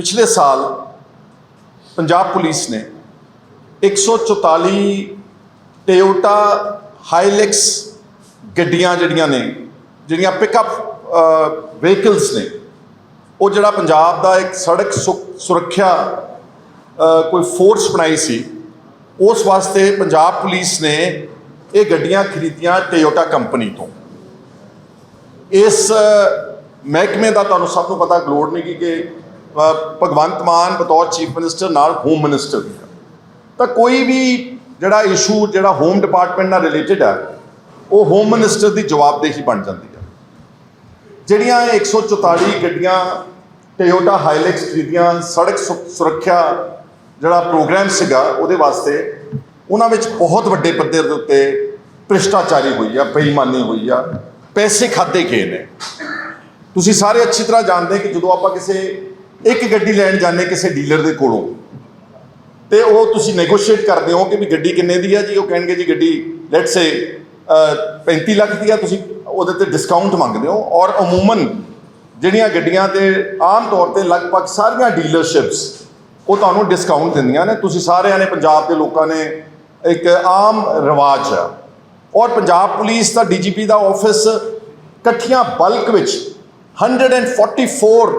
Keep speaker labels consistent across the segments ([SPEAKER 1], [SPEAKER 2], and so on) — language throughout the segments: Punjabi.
[SPEAKER 1] ਪਿਛਲੇ ਸਾਲ ਪੰਜਾਬ ਪੁਲਿਸ ਨੇ 144 ਟੋਯੋਟਾ ਹਾਈਲੈਕਸ ਗੱਡੀਆਂ ਜਿਹੜੀਆਂ ਨੇ, ਜਿਹੜੀਆਂ ਪਿਕਅਪ ਵਹੀਕਲਸ ਨੇ, ਉਹ ਜਿਹੜਾ ਪੰਜਾਬ ਦਾ ਇੱਕ ਸੜਕ ਸੁ- ਸੁਰੱਖਿਆ ਕੋਈ ਫੋਰਸ ਬਣਾਈ ਸੀ, ਉਸ ਵਾਸਤੇ ਪੰਜਾਬ ਪੁਲਿਸ ਨੇ ਇਹ ਗੱਡੀਆਂ ਖਰੀਦੀਆਂ ਟੋਯੋਟਾ ਕੰਪਨੀ ਤੋਂ। ਇਸ ਮਹਿਕਮੇ ਦਾ ਤੁਹਾਨੂੰ ਸਭ ਨੂੰ ਪਤਾ, ਗਲੋੜ ਨਹੀਂ ਕਿ ਭਗਵੰਤ ਮਾਨ ਬਤੌਰ ਚੀਫ ਮਿਨਿਸਟਰ, ਨਾਲ ਹੋਮ ਮਿਨਿਸਟਰ ਵੀ ਹੈ ਤਾਂ ਕੋਈ ਵੀ ਜਿਹੜਾ ਇਸ਼ੂ ਜਿਹੜਾ ਹੋਮ ਡਿਪਾਰਟਮੈਂਟ ਨਾਲ ਰਿਲੇਟਡ ਹੈ ਉਹ ਹੋਮ ਮਿਨਿਸਟਰ ਦੀ ਜਵਾਬਦੇਹੀ ਬਣ ਜਾਂਦੀ ਹੈ ਜਿਹੜੀਆਂ ਇਹ 144 ਗੱਡੀਆਂ ਟੋਯੋਟਾ ਹਾਈਲੈਕਸ ਖਰੀਦੀਆਂ, ਸੜਕ ਸੁਰੱਖਿਆ ਜਿਹੜਾ ਪ੍ਰੋਗਰਾਮ ਸੀਗਾ ਉਹਦੇ ਵਾਸਤੇ, ਉਹਨਾਂ ਵਿੱਚ ਬਹੁਤ ਵੱਡੇ ਪੱਧਰ ਦੇ ਉੱਤੇ ਭ੍ਰਿਸ਼ਟਾਚਾਰੀ ਹੋਈ ਆ, ਬੇਈਮਾਨੀ ਹੋਈ ਆ, ਪੈਸੇ ਖਾਦੇ ਗਏ ਨੇ। ਤੁਸੀਂ ਸਾਰੇ ਅੱਛੀ ਤਰ੍ਹਾਂ ਜਾਣਦੇ ਕਿ ਜਦੋਂ ਆਪਾਂ ਕਿਸੇ ਇੱਕ ਗੱਡੀ ਲੈਣ ਜਾਂਦੇ ਕਿਸੇ ਡੀਲਰ ਦੇ ਕੋਲੋਂ, ਤੇ ਉਹ ਤੁਸੀਂ ਨੈਗੋਸ਼ੀਏਟ ਕਰਦੇ ਹੋ ਕਿ ਵੀ ਗੱਡੀ ਕਿੰਨੇ ਦੀ ਆ ਜੀ? ਉਹ ਕਹਿਣਗੇ ਜੀ ਗੱਡੀ ਲੈਟਸ ਸੇ 35 ਲੱਖ ਦੀ ਆ ਤੁਸੀਂ ਉਹਦੇ ਤੇ ਡਿਸਕਾਊਂਟ ਮੰਗਦੇ ਹੋ। ਔਰ ਅਮੂਮਨ ਜਿਹੜੀਆਂ ਗੱਡੀਆਂ ਤੇ ਆਮ ਤੌਰ ਤੇ ਲਗਭਗ ਸਾਰੀਆਂ ਡੀਲਰਸ਼ਿਪਸ ਉਹ ਤੁਹਾਨੂੰ ਡਿਸਕਾਊਂਟ ਦਿੰਦੀਆਂ ਨੇ। ਤੁਸੀਂ ਸਾਰਿਆਂ ਨੇ ਪੰਜਾਬ ਦੇ ਲੋਕਾਂ ਨੇ ਇੱਕ ਆਮ ਰਿਵਾਜ ਆ। ਔਰ ਪੰਜਾਬ ਪੁਲਿਸ ਦਾ ਡੀਜੀਪੀ ਦਾ ਆਫਿਸ ਇਕੱਠੀਆਂ ਬਲਕ ਵਿੱਚ 144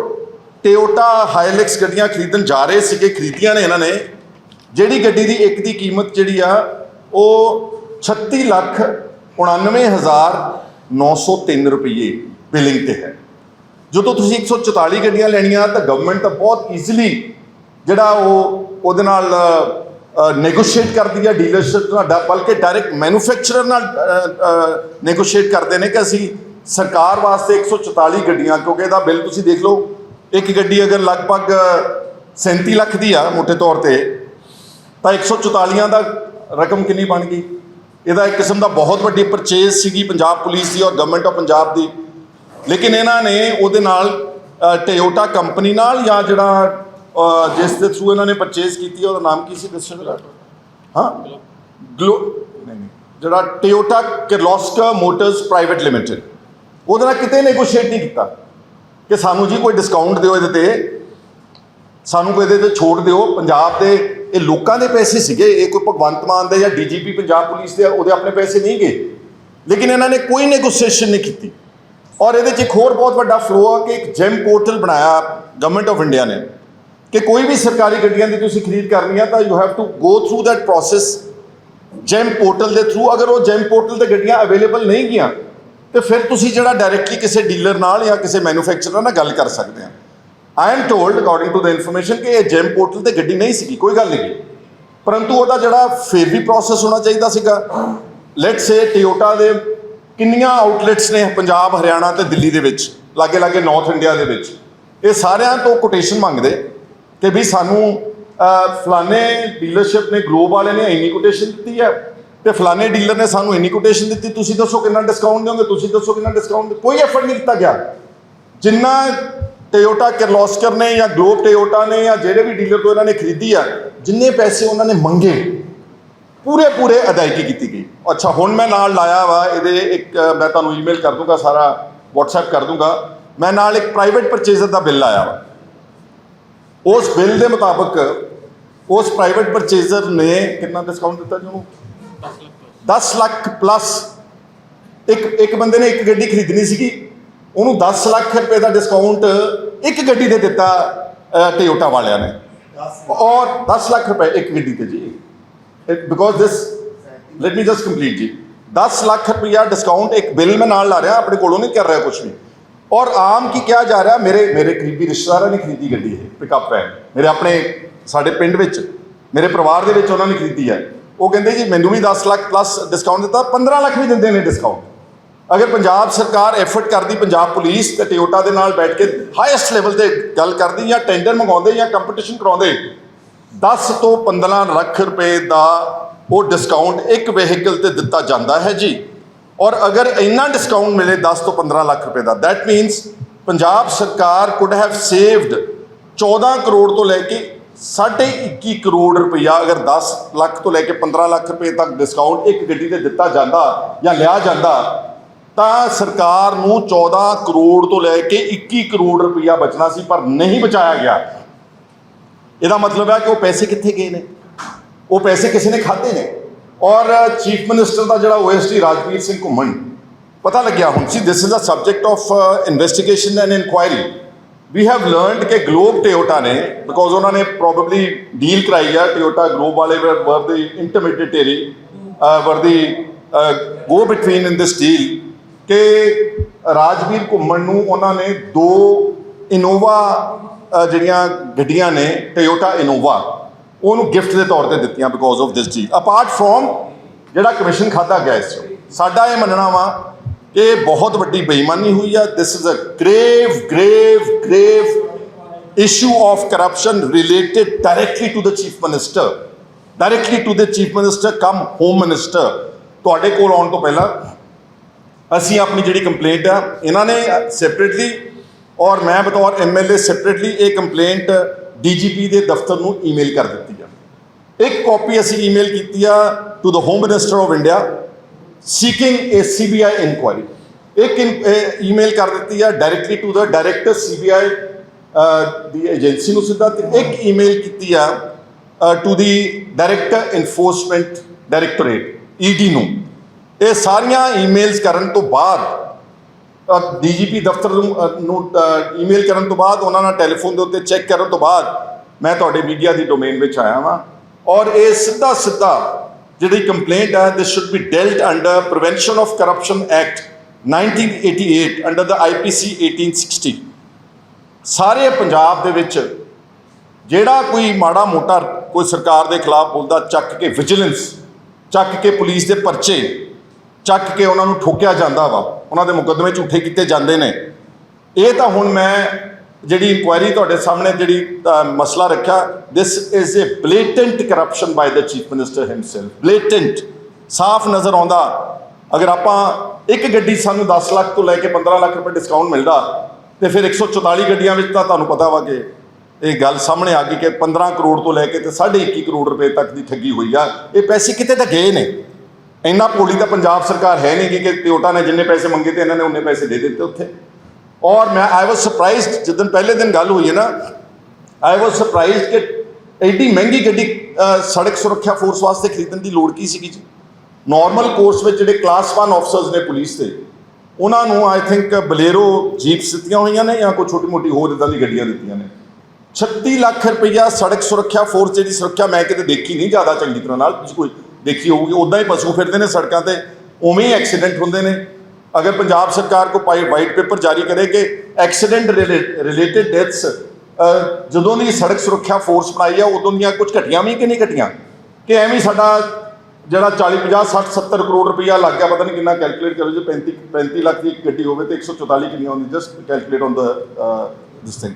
[SPEAKER 1] ਟੋਯੋਟਾ ਹਾਈਲੈਕਸ ਗੱਡੀਆਂ ਖਰੀਦਣ ਜਾ ਰਹੇ ਸੀਗੇ, ਖਰੀਦੀਆਂ ਨੇ ਇਹਨਾਂ ਨੇ। ਜਿਹੜੀ ਗੱਡੀ ਦੀ ਇੱਕ ਦੀ ਕੀਮਤ ਜਿਹੜੀ ਆ, ਉਹ 36 ਲੱਖ 99903 ਰੁਪਏ ਬਿਲਿੰਗ ਤੇ ਹੈ। ਜਦੋਂ ਤੁਸੀਂ 144 ਗੱਡੀਆਂ ਲੈਣੀਆਂ, ਤਾਂ ਗਵਰਨਮੈਂਟ ਤਾਂ ਬਹੁਤ ਈਜ਼ੀਲੀ ਜਿਹੜਾ ਉਹ ਉਹਦੇ ਨਾਲ ਨੈਗੋਸ਼ੀਏਟ ਕਰਦੀ ਹੈ ਡੀਲਰਸ਼ਿਪ ਤੁਹਾਡਾ ਬਲਕਿ ਡਾਇਰੈਕਟ ਮੈਨੂਫੈਕਚਰਰ ਨਾਲ ਨੈਗੋਸ਼ੀਏਟ ਕਰਦੇ ਨੇ ਕਿ ਅਸੀਂ ਸਰਕਾਰ ਵਾਸਤੇ 144 ਗੱਡੀਆਂ, ਕਿਉਂਕਿ ਇਹਦਾ ਬਿੱਲ ਤੁਸੀਂ ਦੇਖ ਲਓ ਇੱਕ ਗੱਡੀ ਅਗਰ ਲਗਭਗ 37 ਲੱਖ ਦੀ ਆ ਮੋਟੇ ਤੌਰ ਤੇ, ਤਾਂ 144 ਦਾ ਰਕਮ ਕਿੰਨੀ ਬਣ ਗਈ? ਇਹਦਾ ਇੱਕ ਕਿਸਮ ਦਾ ਬਹੁਤ ਵੱਡੀ ਪਰਚੇਜ਼ ਸੀਗੀ ਪੰਜਾਬ ਪੁਲਿਸ ਦੀ ਔਰ ਗਵਰਨਮੈਂਟ ਆਫ ਪੰਜਾਬ ਦੀ। ਲੇਕਿਨ ਇਹਨਾਂ ਨੇ ਉਹਦੇ ਨਾਲ ਟੋਯੋਟਾ ਕੰਪਨੀ ਨਾਲ ਜਾਂ ਜਿਹੜਾ ਜਿਸ ਦੇ ਥਰੂ ਇਹਨਾਂ ਨੇ ਪਰਚੇਜ਼ ਕੀਤੀ ਉਹਦਾ ਨਾਮ ਕੀ ਸੀ ਦੱਸੋ ਜਰਾ? ਹਾਂ? ਗਲੋ, ਨਹੀਂ ਨਹੀਂ, ਜਿਹੜਾ Toyota Kirloskar motors private limited ਉਹਦੇ ਨਾਲ ਕਿਤੇ ਨੈਗੋਸ਼ੀਏਟ ਨਹੀਂ ਕੀਤਾ। ਕਿ ਸਾਨੂੰ ਜੀ ਕੋਈ ਡਿਸਕਾਊਂਟ ਦਿਓ ਇਹਦੇ ਤੇ। ਸਾਨੂੰ ਕੋਈ ਇਹਦੇ ਤੇ ਛੋਟ ਦਿਓ। ਪੰਜਾਬ ਦੇ ਇਹ ਲੋਕਾਂ ਦੇ ਪੈਸੇ ਸੀਗੇ। ਇਹ ਕੋਈ ਭਗਵੰਤ ਮਾਨ ਦੇ ਜਾਂ ਡੀਜੀਪੀ ਪੰਜਾਬ ਪੁਲਿਸ ਦੇ ਉਹਦੇ ਆਪਣੇ ਪੈਸੇ ਨਹੀਂ ਗਏ। ਲੇਕਿਨ ਇਹਨਾਂ ਨੇ ਕੋਈ ਨੈਗੋਸ਼ੀਏਸ਼ਨ ਨਹੀਂ ਕੀਤੀ। ਔਰ ਇਹਦੇ 'ਚ ਇੱਕ ਹੋਰ ਬਹੁਤ ਵੱਡਾ ਫਲੋ ਆ ਕਿ ਇੱਕ ਜੈਮ ਪੋਰਟਲ ਬਣਾਇਆ ਗਵਰਨਮੈਂਟ ਆਫ ਇੰਡੀਆ ਨੇ। ਕਿ ਕੋਈ ਵੀ ਸਰਕਾਰੀ ਗੱਡੀਆਂ ਦੀ ਤੁਸੀਂ ਖਰੀਦ ਕਰਨੀ ਆ ਤਾਂ you have to go through that process GeM portal ਦੇ ਥਰੂ ਅਗਰ ਉਹ ਜੈਮ ਪੋਰਟਲ ਤੇ ਗੱਡੀਆਂ ਅਵੇਲੇਬਲ ਨਹੀਂ ਗਈਆਂ ਤੇ ਫਿਰ ਤੁਸੀਂ ਜਿਹੜਾ ਡਾਇਰੈਕਟਲੀ ਕਿਸੇ ਡੀਲਰ ਨਾਲ ਜਾਂ ਕਿਸੇ ਮੈਨੂਫੈਕਚਰਰ ਨਾਲ ਗੱਲ ਕਰ ਸਕਦੇ ਆ I am told according to the information ਕਿ ਇਹ ਜੈਮ ਪੋਰਟਲ ਤੇ ਗੱਡੀ ਨਹੀਂ ਸੀਗੀ ਕੋਈ ਗੱਲ ਨਹੀਂ ਪਰੰਤੂ ਉਹਦਾ ਜਿਹੜਾ ਫਿਰ ਵੀ ਪ੍ਰੋਸੈਸ ਹੋਣਾ ਚਾਹੀਦਾ ਸੀਗਾ। ਲੈਟਸ ਸੇ ਟਿਓਟਾ ਦੇ ਕਿੰਨੀਆਂ ਆਊਟਲੈਟਸ ਨੇ ਪੰਜਾਬ ਹਰਿਆਣਾ ਤੇ ਦਿੱਲੀ ਦੇ ਵਿੱਚ ਲਾਗੇ ਲਾਗੇ ਨਾਰਥ ਇੰਡੀਆ ਦੇ ਵਿੱਚ। ਇਹ ਸਾਰਿਆਂ ਤੋਂ ਕੋਟੇਸ਼ਨ ਮੰਗਦੇ ਕਿ ਵੀ ਸਾਨੂੰ ਅਹ, ਫਲਾਣੇ ਡੀਲਰਸ਼ਿਪ ਨੇ ਗਲੋਬ ਵਾਲੇ ਨੇ ਇੰਨੀ ਕੋਟੇਸ਼ਨ ਦਿੱਤੀ ਹੈ। ਤੇ ਫਲਾਣੇ ਡੀਲਰ ਨੇ ਸਾਨੂੰ ਇੰਨੀ ਕੋਟੇਸ਼ਨ ਦਿੱਤੀ, ਤੁਸੀਂ ਦੱਸੋ ਕਿੰਨਾ ਡਿਸਕਾਊਂਟ ਦਿਓਗੇ, ਤੁਸੀਂ ਦੱਸੋ ਕਿੰਨਾ ਡਿਸਕਾਊਂਟ ਕੋਈ ਐਫਰਟ ਨਹੀਂ ਦਿੱਤਾ ਗਿਆ। ਜਿੰਨਾ ਟੋਯੋਟਾ ਕਿਰਲੋਸਕਰ ਨੇ ਜਾਂ ਗਲੋਬ ਟੋਯੋਟਾ ਨੇ ਜਾਂ ਜਿਹੜੇ ਵੀ ਡੀਲਰ ਤੋਂ ਇਹਨਾਂ ਨੇ ਖਰੀਦੀ ਆ, ਜਿੰਨੇ ਪੈਸੇ ਉਹਨਾਂ ਨੇ ਮੰਗੇ ਪੂਰੇ ਪੂਰੇ ਅਦਾਇਗੀ ਕੀਤੀ ਗਈ। ਅੱਛਾ, ਹੁਣ ਮੈਂ ਨਾਲ ਲਾਇਆ ਵਾ, ਇਹਦੇ ਇੱਕ, ਮੈਂ ਤੁਹਾਨੂੰ ਈਮੇਲ ਕਰ ਦੂੰਗਾ, ਸਾਰਾ WhatsApp ਕਰ ਦੂੰਗਾ। ਮੈਂ ਨਾਲ ਇੱਕ ਪ੍ਰਾਈਵੇਟ ਪਰਚੇਜ਼ਰ ਦਾ ਬਿੱਲ ਆਇਆ ਵਾ। ਉਸ ਬਿੱਲ ਦੇ ਮੁਤਾਬਕ ਉਸ ਪ੍ਰਾਈਵੇਟ ਪਰਚੇਜ਼ਰ ਨੇ ਕਿੰਨਾ ਡਿਸਕਾਊਂਟ ਦਿੱਤਾ ਜੀ ਉਹਨੂੰ? 10 ਲੱਖ ਪਲੱਸ ਇੱਕ ਇੱਕ ਬੰਦੇ ਨੇ ਇੱਕ ਗੱਡੀ ਖਰੀਦਣੀ ਸੀਗੀ, ਉਹਨੂੰ 10 ਲੱਖ ਰੁਪਏ ਦਾ ਡਿਸਕਾਊਂਟ ਇੱਕ ਗੱਡੀ ਤੇ ਦਿੱਤਾ ਟੋਯੋਟਾ ਵਾਲਿਆਂ ਨੇ। ਔਰ 10 ਲੱਖ ਰੁਪਏ ਇੱਕ ਗੱਡੀ ਤੇ ਜੀ। Because this let me just complete ਜੀ। 10 ਲੱਖ ਰੁਪਇਆ ਡਿਸਕਾਊਂਟ ਇੱਕ ਬਿੱਲ ਮੈਂ ਨਾਲ ਲਾ ਰਿਹਾ, ਆਪਣੇ ਕੋਲੋਂ ਨਹੀਂ ਕਰ ਰਿਹਾ ਕੁਝ ਵੀ। ਔਰ ਆਮ ਕੀ ਕਿਹਾ ਜਾ ਰਿਹਾ, ਮੇਰੇ ਮੇਰੇ ਕਰੀਬੀ ਰਿਸ਼ਤੇਦਾਰਾਂ ਨੇ ਖਰੀਦੀ ਗੱਡੀ ਇਹ ਪਿਕਅਪ ਵੈਨ ਮੇਰੇ ਆਪਣੇ, ਸਾਡੇ ਪਿੰਡ ਵਿੱਚ, ਮੇਰੇ ਪਰਿਵਾਰ ਦੇ ਵਿੱਚ ਉਹਨਾਂ ਨੇ ਖਰੀਦੀ ਹੈ। ਉਹ ਕਹਿੰਦੇ ਜੀ ਮੈਨੂੰ ਵੀ 10 ਲੱਖ ਪਲੱਸ ਡਿਸਕਾਊਂਟ ਦਿੱਤਾ 15 ਲੱਖ ਵੀ ਦਿੰਦੇ ਨੇ ਡਿਸਕਾਊਂਟ ਅਗਰ ਪੰਜਾਬ ਸਰਕਾਰ ਐਫਰਟ ਕਰਦੀ, ਪੰਜਾਬ ਪੁਲਿਸ ਤੇ ਟਿਓਟਾ ਦੇ ਨਾਲ ਬੈਠ ਕੇ ਹਾਈਐਸਟ ਲੈਵਲ ਤੇ ਗੱਲ ਕਰਦੀ ਜਾਂ ਟੈਂਡਰ ਮੰਗਾਉਂਦੇ ਜਾਂ ਕੰਪੀਟੀਸ਼ਨ ਕਰਾਉਂਦੇ 10 ਤੋਂ 15 ਲੱਖ ਰੁਪਏ ਦਾ ਉਹ ਡਿਸਕਾਊਂਟ ਇੱਕ ਵਹੀਕਲ ਤੇ ਦਿੱਤਾ ਜਾਂਦਾ ਹੈ ਜੀ। ਔਰ ਅਗਰ ਇੰਨਾ ਡਿਸਕਾਊਂਟ ਮਿਲੇ 10 ਤੋਂ 15 ਲੱਖ ਰੁਪਏ ਦਾ, that ਮੀਨਸ ਪੰਜਾਬ ਸਰਕਾਰ ਕੁਡ ਹੈਵ ਸੇਵਡ 14 ਕਰੋੜ ਤੋਂ ਲੈ ਕੇ 21 ਕਰੋੜ ਰੁਪਇਆ ਅਗਰ 10 ਲੱਖ ਤੋਂ ਲੈ ਕੇ 15 ਲੱਖ ਰੁਪਏ ਤੱਕ ਡਿਸਕਾਊਂਟ ਇੱਕ ਗੱਡੀ ਤੇ ਦਿੱਤਾ ਜਾਂਦਾ ਜਾਂ ਲਿਆ ਜਾਂਦਾ, ਤਾਂ ਸਰਕਾਰ ਨੂੰ 14 ਕਰੋੜ ਤੋਂ ਲੈ ਕੇ 21 ਕਰੋੜ ਰੁਪਇਆ ਬਚਣਾ ਸੀ, ਪਰ ਨਹੀਂ ਬਚਾਇਆ ਗਿਆ। ਇਹਦਾ ਮਤਲਬ ਹੈ ਕਿ ਉਹ ਪੈਸੇ ਕਿੱਥੇ ਗਏ ਨੇ? ਉਹ ਪੈਸੇ ਕਿਸੇ ਨੇ ਖਾਦੇ ਨੇ? ਔਰ ਚੀਫ ਮਿਨਿਸਟਰ ਦਾ ਜਿਹੜਾ ਓਐਸਟੀ ਰਾਜਵੀਰ ਸਿੰਘ ਘੁੰਮਣ, ਪਤਾ ਲੱਗਿਆ ਹੁਣ? See this is a subject of investigation and enquiry we have learned ਕਿ ਗਲੋਬ ਟਿਓਟਾ ਨੇ ਬਿਕੋਜ਼ ਉਹਨਾਂ ਨੇ ਪ੍ਰੋਬਬਲੀ ਡੀਲ ਕਰਾਈ ਆ ਟਿਓਟਾ ਗਲੋਬ ਵਾਲੇ ਵਰ ਦੀ ਇੰਟਰਮੀਡੀਏਟਰੀ ਵਰ ਦੀ ਗੋ ਬਿਟਵੀਨ ਇਨ ਦਿਸ ਡੀਲ ਕਿ ਰਾਜਵੀਰ ਘੁੰਮਣ ਨੂੰ ਉਹਨਾਂ ਨੇ ਦੋ ਇਨੋਵਾ ਜਿਹੜੀਆਂ ਗੱਡੀਆਂ ਨੇ ਟਿਓਟਾ ਇਨੋਵਾ ਉਹਨੂੰ ਗਿਫਟ ਦੇ ਤੌਰ ਤੇ ਦਿੱਤੀਆਂ because of this deal apart from ਜਿਹੜਾ ਕਮਿਸ਼ਨ ਖਾਦਾ ਗਿਆ ਇਸ 'ਚੋਂ ਸਾਡਾ ਇਹ ਮੰਨਣਾ ਵਾ ਇਹ ਬਹੁਤ ਵੱਡੀ ਬੇਈਮਾਨੀ ਹੋਈ ਆ। This is a grave grave grave issue of corruption related directly to the chief minister. Directly to the chief minister, come home minister. ਤੁਹਾਡੇ ਕੋਲ ਆਉਣ ਤੋਂ ਪਹਿਲਾਂ ਅਸੀਂ ਆਪਣੀ ਜਿਹੜੀ ਕੰਪਲੇਂਟ ਆ, ਇਹਨਾਂ ਨੇ ਸੈਪਰੇਟਲੀ ਔਰ ਮੈਂ ਬਤੌਰ ਐਮਐਲਏ ਸੈਪਰੇਟਲੀ ਇਹ ਕੰਪਲੇਂਟ ਡੀਜੀਪੀ ਦੇ ਦਫ਼ਤਰ ਨੂੰ ਈਮੇਲ ਕਰ ਦਿੱਤੀ ਆ। ਇੱਕ ਕਾਪੀ ਅਸੀਂ ਈਮੇਲ ਕੀਤੀ ਆ to the home minister of India seeking a CBI inquiry ਇੱਕ ਈਮੇਲ ਕਰ ਦਿੱਤੀ ਆ directly to the director CBI ਦੀ ਏਜੰਸੀ ਨੂੰ ਸਿੱਧਾ ਤੇ ਇੱਕ ਈਮੇਲ ਕੀਤੀ ਆ to the director enforcement directorate ED ਨੂੰ ਇਹ ਸਾਰੀਆਂ ਈਮੇਲਸ ਕਰਨ ਤੋਂ ਬਾਅਦ ਡੀਜੀਪੀ ਦਫ਼ਤਰ ਨੂੰ ਅ, ਨੂੰ ਈਮੇਲ ਕਰਨ ਤੋਂ ਬਾਅਦ ਉਹਨਾਂ ਨਾਲ ਟੈਲੀਫੋਨ ਦੇ ਉੱਤੇ ਚੈੱਕ ਕਰਨ ਤੋਂ ਬਾਅਦ ਮੈਂ ਤੁਹਾਡੇ ਮੀਡੀਆ ਦੀ ਡੋਮੇਨ ਵਿੱਚ ਆਇਆ ਵਾਂ ਔਰ ਇਹ ਸਿੱਧਾ ਸਿੱਧਾ ਜਿਹੜੀ ਕੰਪਲੇਂਟ ਹੈ this should be dealt under prevention of corruption act 1988 under the IPC 1860 ਸਾਰੇ ਪੰਜਾਬ ਦੇ ਵਿੱਚ ਜਿਹੜਾ ਕੋਈ ਮਾੜਾ ਮੋਟਾ ਕੋਈ ਸਰਕਾਰ ਦੇ ਖਿਲਾਫ ਬੋਲਦਾ, ਚੱਕ ਕੇ ਵਿਜੀਲੈਂਸ ਚੱਕ ਕੇ ਪੁਲਿਸ ਦੇ ਪਰਚੇ, ਚੱਕ ਕੇ ਉਹਨਾਂ ਨੂੰ ਠੋਕਿਆ ਜਾਂਦਾ ਵਾ, ਉਹਨਾਂ ਦੇ ਮੁਕੱਦਮੇ ਝੂਠੇ ਕੀਤੇ ਜਾਂਦੇ ਨੇ। ਇਹ ਤਾਂ ਹੁਣ ਮੈਂ ਜਿਹੜੀ ਇਨਕੁਆਇਰੀ ਤੁਹਾਡੇ ਸਾਹਮਣੇ ਜਿਹੜੀ ਮਸਲਾ ਰੱਖਿਆ this is a blatant corruption by the chief minister himself blatant ਸਾਫ਼ ਨਜ਼ਰ ਆਉਂਦਾ। ਅਗਰ ਆਪਾਂ ਇੱਕ ਗੱਡੀ ਸਾਨੂੰ 10 ਲੱਖ ਤੋਂ ਲੈ ਕੇ 15 ਲੱਖ ਰੁਪਏ ਡਿਸਕਾਊਂਟ ਮਿਲਦਾ, ਤੇ ਫਿਰ 144 ਗੱਡੀਆਂ ਵਿੱਚ ਤਾਂ ਤੁਹਾਨੂੰ ਪਤਾ ਵਾ ਕਿ ਇਹ ਗੱਲ ਸਾਹਮਣੇ ਆ ਗਈ ਕਿ 15 ਕਰੋੜ ਤੋਂ ਲੈ ਕੇ ਤੇ 21.5 ਕਰੋੜ ਰੁਪਏ ਤੱਕ ਦੀ ਠੱਗੀ ਹੋਈ ਆ। ਇਹ ਪੈਸੇ ਕਿਤੇ ਤਾਂ ਗਏ ਨੇ। ਇੰਨਾ ਭੋਲੀ ਤਾਂ ਪੰਜਾਬ ਸਰਕਾਰ ਹੈ ਨਹੀਂ ਕਿ ਟਿਓਟਾ ਨੇ ਜਿੰਨੇ ਪੈਸੇ ਮੰਗੇ ਤੇ ਇਹਨਾਂ ਨੇ ਉਹਨੇ ਪੈਸੇ ਦੇ ਦਿੱਤੇ ਉੱਥੇ। ਔਰ ਮੈਂ ਆਈ ਵਾਸ ਸਰਪ੍ਰਾਈਜ਼ਡ ਜਦੋਂ ਪਹਿਲੇ ਦਿਨ ਗੱਲ ਹੋਈ ਹੈ ਨਾ ਆਈ ਵਾਸ ਸਰਪ੍ਰਾਈਜ਼ਡ ਕਿ ਐਡੀ ਮਹਿੰਗੀ ਗੱਡੀ ਸੜਕ ਸੁਰੱਖਿਆ ਫੋਰਸ ਵਾਸਤੇ ਖਰੀਦਣ ਦੀ ਲੋੜ ਕੀ ਸੀਗੀ ਜੀ? ਨਾਰਮਲ ਕੋਰਸ ਵਿੱਚ ਜਿਹੜੇ ਕਲਾਸ 1 ਆਫਸਰਸ ਨੇ ਪੁਲਿਸ ਦੇ, ਉਹਨਾਂ ਨੂੰ ਆਈ ਥਿੰਕ ਬਲੇਰੋ ਜੀਪਸ ਦਿੱਤੀਆਂ ਹੋਈਆਂ ਨੇ ਜਾਂ ਕੋਈ ਛੋਟੀ ਮੋਟੀ ਹੋਰ ਇਦਾਂ ਦੀ ਗੱਡੀਆਂ ਦਿੱਤੀਆਂ ਨੇ। 36 ਲੱਖ ਰੁਪਈਆ ਸੜਕ ਸੁਰੱਖਿਆ ਫੋਰਸ ਜਿਹੜੀ ਸੁਰੱਖਿਆ ਮੈਂ ਕਿਤੇ ਦੇਖੀ ਨਹੀਂ ਜ਼ਿਆਦਾ ਚੰਗੀ ਤਰ੍ਹਾਂ ਨਾਲ ਤੁਸੀਂ ਕੋਈ ਦੇਖੀ ਹੋਊਗੀ ਉਦਾਂ ਹੀ ਪਸ਼ੂ ਫਿਰਦੇ ਨੇ ਸੜਕਾਂ ਤੇ, ਉਵੇਂ ਹੀ ਐਕਸੀਡੈਂਟ ਹੁੰਦੇ ਨੇ। ਅਗਰ ਪੰਜਾਬ ਸਰਕਾਰ ਕੋ ਪਾਈ ਵਾਈਟ ਪੇਪਰ ਜਾਰੀ ਕਰੇ ਕਿ ਐਕਸੀਡੈਂਟ ਰਿਲੇਟਡ ਡੈਥਸ ਜਦੋਂ ਦੀ ਸੜਕ ਸੁਰੱਖਿਆ ਫੋਰਸ ਬਣਾਈ ਆ, ਉਦੋਂ ਦੀਆਂ ਕੁਝ ਘਟੀਆਂ ਵੀ ਕਿ ਨਹੀਂ ਘਟੀਆਂ? ਕਿ ਐਵੇਂ ਸਾਡਾ ਜਿਹੜਾ 40 50 60 70 ਕਰੋੜ ਰੁਪਈਆ ਲੱਗ ਗਿਆ, ਪਤਾ ਨਹੀਂ ਕਿੰਨਾ ਕੈਲਕੂਲੇਟ ਕਰੋ ਜੇ 35 35 ਲੱਖ ਦੀ ਗੱਡੀ ਹੋਵੇ ਤੇ 144 ਕਿੰਨੀ ਆਉਂਦੀ just calculate on the this thing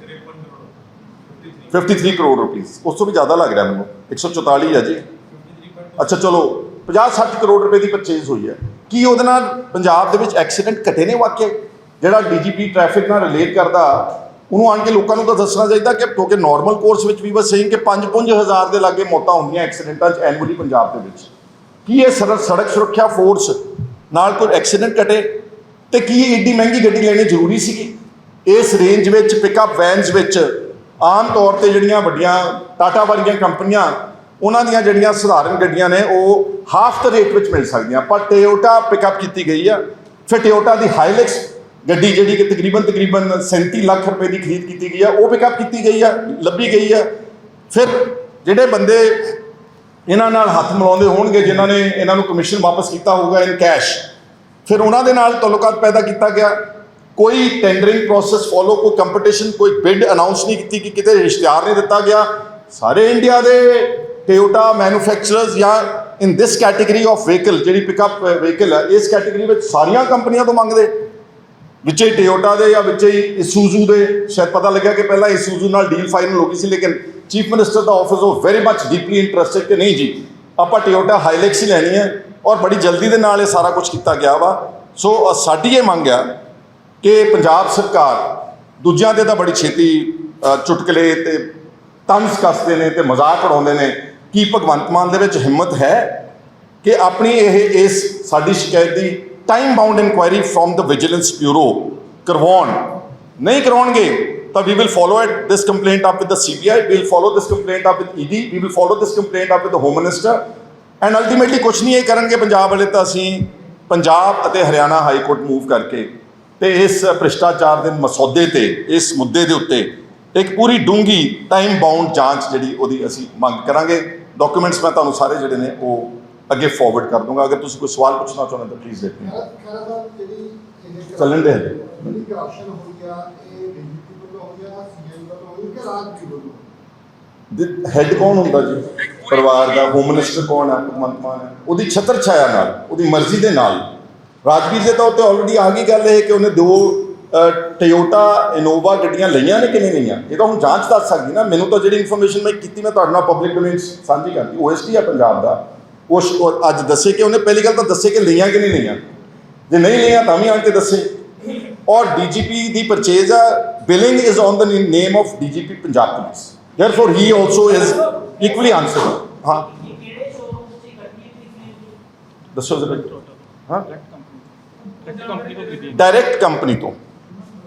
[SPEAKER 1] 53 crore rupees ਉਸ ਤੋਂ ਵੀ ਜ਼ਿਆਦਾ ਲੱਗ ਰਿਹਾ ਮੈਨੂੰ। 144 ਹੈ ਜੀ। ਅੱਛਾ, ਚਲੋ 50 60 ਕਰੋੜ ਰੁਪਏ ਦੀ ਪਰਚੇਜ਼ ਹੋਈ ਹੈ। ਕੀ ਉਹਦੇ ਨਾਲ ਪੰਜਾਬ ਦੇ ਵਿੱਚ ਐਕਸੀਡੈਂਟ ਘਟੇ ਨੇ ਵਾਕਿਆ? ਜਿਹੜਾ ਡੀਜੀਪੀ ਟ੍ਰੈਫਿਕ ਨਾਲ ਰਿਲੇਟ ਕਰਦਾ, ਉਹਨੂੰ ਆਣ ਕੇ ਲੋਕਾਂ ਨੂੰ ਤਾਂ ਦੱਸਣਾ ਚਾਹੀਦਾ ਕਿ ਕਿਉਂਕਿ ਨਾਰਮਲ ਕੋਰਸ ਵਿੱਚ ਵੀ ਬਸ ਸੇਇੰਗ ਕਿ 5-5000 ਦੇ ਲਾਗੇ ਮੌਤਾਂ ਹੁੰਦੀਆਂ ਐਕਸੀਡੈਂਟਾਂ 'ਚ ਐਨੂਅਲੀ ਪੰਜਾਬ ਦੇ ਵਿੱਚ। ਕੀ ਇਹ ਸੜਕ ਸੜਕ ਸੁਰੱਖਿਆ ਫੋਰਸ ਨਾਲ ਕੋਈ ਐਕਸੀਡੈਂਟ ਘਟੇ? ਤੇ ਕੀ ਇਹ ਏਡੀ ਮਹਿੰਗੀ ਗੱਡੀ ਲੈਣੀ ਜ਼ਰੂਰੀ ਸੀਗੀ? ਇਸ ਰੇਂਜ ਵਿੱਚ ਪਿਕਅਪ ਵੈਨਸ ਵਿੱਚ ਆਮ ਤੌਰ ਤੇ ਜਿਹੜੀਆਂ ਵੱਡੀਆਂ ਟਾਟਾ ਵਾਲੀਆਂ ਕੰਪਨੀਆਂ ਉਹਨਾਂ ਦੀਆਂ ਜਿਹੜੀਆਂ ਸਧਾਰਨ ਗੱਡੀਆਂ ਨੇ, ਉਹ ਹਾਫ ਦ ਰੇਟ ਵਿੱਚ ਮਿਲ ਸਕਦੀਆਂ। ਪਰ ਟੋਯੋਟਾ ਪਿਕਅਪ ਕੀਤੀ ਗਈ ਆ। ਫਿਰ ਟੋਯੋਟਾ ਦੀ ਹਾਈਲੈਕਸ ਗੱਡੀ ਜਿਹੜੀ ਕਿ ਤਕਰੀਬਨ ਤਕਰੀਬਨ 37 ਲੱਖ ਰੁਪਏ ਦੀ ਖਰੀਦ ਕੀਤੀ ਗਈ ਆ, ਉਹ ਪਿਕਅਪ ਕੀਤੀ ਗਈ ਆ, ਲੱਭੀ ਗਈ ਆ। ਫਿਰ ਜਿਹੜੇ ਬੰਦੇ ਇਹਨਾਂ ਨਾਲ ਹੱਥ ਮਿਲਾਉਂਦੇ ਹੋਣਗੇ, ਜਿਨ੍ਹਾਂ ਨੇ ਇਹਨਾਂ ਨੂੰ ਕਮਿਸ਼ਨ ਵਾਪਸ ਕੀਤਾ ਹੋਊਗਾ ਇਨ ਕੈਸ਼ ਫਿਰ ਉਹਨਾਂ ਦੇ ਨਾਲ ਤਾਲੁਕਾਤ ਪੈਦਾ ਕੀਤਾ ਗਿਆ। ਕੋਈ ਟੈਂਡਰਿੰਗ ਪ੍ਰੋਸੈਸ ਫੋਲੋ ਕੋਈ ਕੰਪੀਟੀਸ਼ਨ ਕੋਈ ਬਿਡ ਅਨਾਉਂਸ ਨਹੀਂ ਕੀਤੀ ਕਿ ਕਿਤੇ ਇਸ਼ਤਿਹਾਰ ਨਹੀਂ ਦਿੱਤਾ ਗਿਆ। ਸਾਰੇ ਇੰਡੀਆ ਦੇ ਟੋਯੋਟਾ ਮੈਨੂਫੈਕਚਰਰਸ ਜਾਂ in this category of vehicle ਜਿਹੜੀ ਪਿਕਅਪ ਵਹੀਕਲ uh, ਹੈ, ਇਸ ਕੈਟਾਗਰੀ ਵਿੱਚ ਸਾਰੀਆਂ ਕੰਪਨੀਆਂ ਤੋਂ ਮੰਗਦੇ। ਵਿੱਚ ਹੀ ਟੋਯੋਟਾ ਦੇ ਜਾਂ ਵਿੱਚ ਹੀ ਇਸੂਜ਼ੂ ਦੇ। ਸ਼ਾਇਦ ਪਤਾ ਲੱਗਿਆ ਕਿ ਪਹਿਲਾਂ ਇਸੂਜ਼ੂ ਨਾਲ ਡੀਲ ਫਾਈਨਲ ਹੋ ਗਈ ਸੀ, ਲੇਕਿਨ ਚੀਫ ਮਿਨਿਸਟਰ ਦਾ ਆਫਿਸ ਉਹ ਵੈਰੀ ਮੱਚ ਡੀਪਲੀ ਇੰਟਰਸਟਿਡ ਕਿ ਨਹੀਂ ਜੀ, ਆਪਾਂ ਟੋਯੋਟਾ ਹਾਈਲੈਕਸ ਹੀ ਲੈਣੀ ਹੈ ਔਰ ਬੜੀ ਜਲਦੀ ਦੇ ਨਾਲ ਇਹ ਸਾਰਾ ਕੁਝ ਕੀਤਾ ਗਿਆ ਵਾ। ਸੋ ਸਾਡੀ ਇਹ ਮੰਗ ਆ ਕਿ ਪੰਜਾਬ ਸਰਕਾਰ ਦੂਜਿਆਂ ਦੇ ਤਾਂ ਬੜੀ ਛੇਤੀ ਚੁਟਕਲੇ ਤੇ ਤੰਜ਼ ਕੱਸਦੇ ਨੇ ਤੇ ਮਜ਼ਾਕ ਉਡਾਉਂਦੇ ਨੇ। ਕੀ ਭਗਵੰਤ ਮਾਨ ਦੇ ਵਿੱਚ ਹਿੰਮਤ ਹੈ ਕਿ ਆਪਣੀ ਇਹ, ਇਸ ਸਾਡੀ ਸ਼ਿਕਾਇਤ ਦੀ time bound inquiry from the vigilance bureau ਕਰਵਾਉਣ? ਨਹੀਂ ਕਰਵਾਉਣਗੇ, ਤਾਂ we will follow it this complaint up with the CBI we will follow this complaint up with ED we will follow this complaint up with the home minister and ultimately ਕੁਝ ਨਹੀਂ ਇਹ ਕਰਨਗੇ ਪੰਜਾਬ ਵਾਲੇ, ਤਾਂ ਅਸੀਂ ਪੰਜਾਬ ਅਤੇ ਹਰਿਆਣਾ ਹਾਈ ਕੋਰਟ ਮੂਵ ਕਰਕੇ ਤੇ ਇਸ ਭ੍ਰਿਸ਼ਟਾਚਾਰ ਦੇ ਮਸੌਦੇ ਤੇ, ਇਸ ਮੁੱਦੇ ਦੇ ਉੱਤੇ ਇੱਕ ਪੂਰੀ ਡੂੰਗੀ ਟਾਈਮ ਬਾਉਂਡ ਜਾਂਚ ਜਿਹੜੀ ਉਹਦੀ ਅਸੀਂ ਮੰਗ ਕਰਾਂਗੇ। ਡਾਕੂਮੈਂਟਸ ਮੈਂ ਤੁਹਾਨੂੰ ਸਾਰੇ ਜਿਹੜੇ ਨੇ ਉਹ ਅੱਗੇ ਫਾਰਵਰਡ ਕਰ ਦੂੰਗਾ ਅਗਰ ਤੁਸੀਂ ਕੋਈ ਸਵਾਲ ਪੁੱਛਣਾ ਚਾਹੁੰਦੇ ਤਾਂ ਪਲੀਜ਼ ਲੈਟ ਮੀ
[SPEAKER 2] ਖੈਰ
[SPEAKER 1] ਚੱਲਣ ਦੇ
[SPEAKER 2] ਜਿਹੜੀ ਕਰਪਸ਼ਨ ਹੋਈ ਆ ਇਹ ਡੀਜੀਪੀ ਵੱਲੋਂ ਹੋਈ ਆ ਸੀਐਮ ਵੱਲੋਂ ਹੋਈ ਕਿ ਰਾਜਪੀ ਵੱਲੋਂ
[SPEAKER 1] ਹੈੱਡ ਕੌਣ ਹੁੰਦਾ ਜੀ? ਪਰਿਵਾਰ ਦਾ ਹੋਮ ਮਿਨਿਸਟਰ ਕੌਣ ਹੈ, ਭਗਵੰਤ ਮਾਨ ਹੈ? ਉਹਦੀ ਛਤਰ ਛਾਇਆ ਨਾਲ, ਉਹਦੀ ਮਰਜ਼ੀ ਦੇ ਨਾਲ। ਰਾਜਵੀਰ ਦੇ ਤਾਂ ਉੱਤੇ ਆਲਰੇਡੀ ਆ ਗਈ ਗੱਲ ਇਹ ਕਿ ਉਹਨੇ ਦੋ ਟੋਯੋਟਾ ਇਨੋਵਾ ਗੱਡੀਆਂ ਲਈਆਂ ਨੇ ਕਿ ਨਹੀਂ ਲਈਆਂ? ਇਹ ਤਾਂ ਹੁਣ ਜਾਂਚ ਦੱਸ ਸਕਦੀ ਨਾ। ਮੈਨੂੰ ਤਾਂ ਜਿਹੜੀ ਇਨਫੋਰਮੇਸ਼ਨ ਮੈਂ ਕੀਤੀ ਮੈਂ ਤੁਹਾਡੇ ਨਾਲ ਪਬਲਿਕ ਡੋਮੇਨ ਸਾਂਝੀ ਕਰਦੀ ਓਐਸਟੀ ਆ ਪੰਜਾਬ ਦਾ। ਉਹ ਸ਼- ਉਹ ਅੱਜ ਦੱਸੇ ਕਿ ਉਹਨੇ ਪਹਿਲੀ ਗੱਲ ਤਾਂ ਦੱਸੇ ਕਿ ਲਈਆਂ ਕਿ ਨਹੀਂ ਲਈਆਂ। ਜੇ ਨਹੀਂ ਲਈਆਂ ਤਾਂ ਵੀ ਆਣ ਕੇ ਦੱਸੇ। ਔਰ ਡੀਜੀਪੀ ਦੀ ਪਰਚੇਜ਼ ਆ billing is on the name of DGP Punjab police answerable ਹਾਂ
[SPEAKER 3] ਕਿਹੜੇ ਸ਼ੋਰੂਮ ਤੁਸੀਂ ਗੱਡੀ ਖਰੀਦਣੀ
[SPEAKER 1] ਦੱਸੋ ਜ਼ਰਾ। ਹਾਂ।
[SPEAKER 4] ਕੰਪਨੀ ਤੋਂ ਖਰੀਦੀ
[SPEAKER 1] ਡਾਇਰੈਕਟ ਕੰਪਨੀ ਤੋਂ।